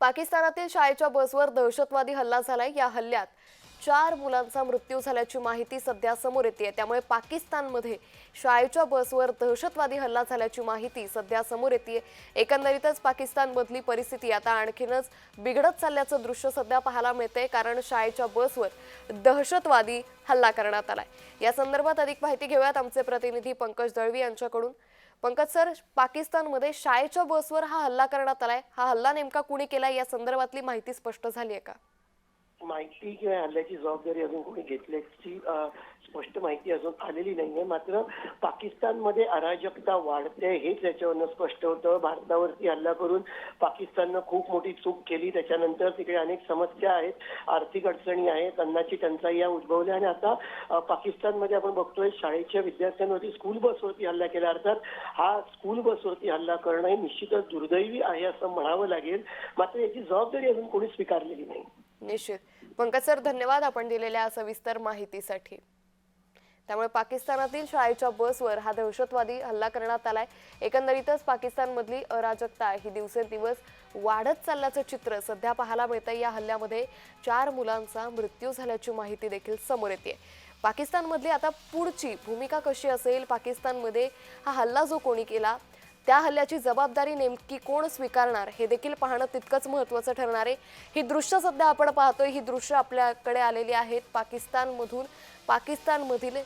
पाकिस्तानातील शाळेच्या बसवर दहशतवादी हल्ला झालाय. या हल्ल्यात चार मुलांचा मृत्यू झाल्याची माहिती सध्या समोर येते त्यामुळे पाकिस्तानमध्ये शाळेच्या बसवर दहशतवादी हल्ला झाल्याची माहिती सध्या समोर येते एकंदरीतच पाकिस्तानमधली परिस्थिती आता आणखीनच बिघडत चालल्याचं दृश्य सध्या पाहायला मिळते कारण शाळेच्या बसवर दहशतवादी हल्ला करण्यात आलाय. या संदर्भात अधिक माहिती घेऊयात आमचे प्रतिनिधी पंकज दळवी यांच्याकडून. पंकज सर पाकिस्तानमध्ये शाळेच्या बसवर हा हल्ला करण्यात आलाय. हा हल्ला नेमका कुणी केला या संदर्भातली माहिती स्पष्ट झाली आहे का? माहिती किंवा हल्ल्याची जबाबदारी अजून कोणी घेतल्याची स्पष्ट माहिती अजून आलेली नाहीये. मात्र पाकिस्तानमध्ये अराजकता वाढते हेच याच्यावरनं स्पष्ट होतं. भारतावरती हल्ला करून पाकिस्ताननं खूप मोठी चूक केली. त्याच्यानंतर तिकडे अनेक समस्या आहेत आर्थिक अडचणी आहेत अन्नाची टंचाई या उद्भवल्या. आणि आता पाकिस्तानमध्ये आपण बघतोय शाळेच्या विद्यार्थ्यांवरती स्कूल बसवरती हल्ला केला. अर्थात हा स्कूल बसवरती हल्ला करणं हे निश्चितच दुर्दैवी आहे असं म्हणावं लागेल. मात्र याची जबाबदारी अजून कोणी स्वीकारलेली नाही. निश्चित. पंकज सर धन्यवाद आपण दिलेल्या सविस्तर माहितीसाठी. त्यामुळे पाकिस्तानातील शाळेच्या बसवर हा दहशतवादी हल्ला करण्यात आलाय. एकंदरीतच पाकिस्तानमधली अराजकता ही दिवसेंदिवस वाढत चालल्याचं चित्र सध्या पाहायला मिळतं या हल्ल्यामध्ये चार मुलांचा मृत्यू झाल्याची माहिती देखील समोर येते पाकिस्तानमधली आता पुढची भूमिका कशी असेल? पाकिस्तानमध्ये हा हल्ला जो कोणी केला त्या हल्ल्याची जबाबदारी नेमकी कोण स्वीकारणार हे देखील पाहणं तितकंच महत्त्वाचं ठरणार आहे. ही दृश्य सध्या आपण पाहतोय ही दृश्य आपल्याकडे आलेली आहेत पाकिस्तानमधून. पाकिस्तानमधील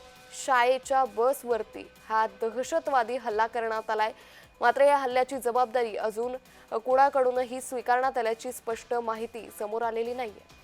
शाळेच्या बसवरती हा दहशतवादी हल्ला करण्यात आलाय. मात्र या हल्ल्याची जबाबदारी अजून कोणाकडूनही स्वीकारण्यात आल्याची स्पष्ट माहिती समोर आलेली नाहीये.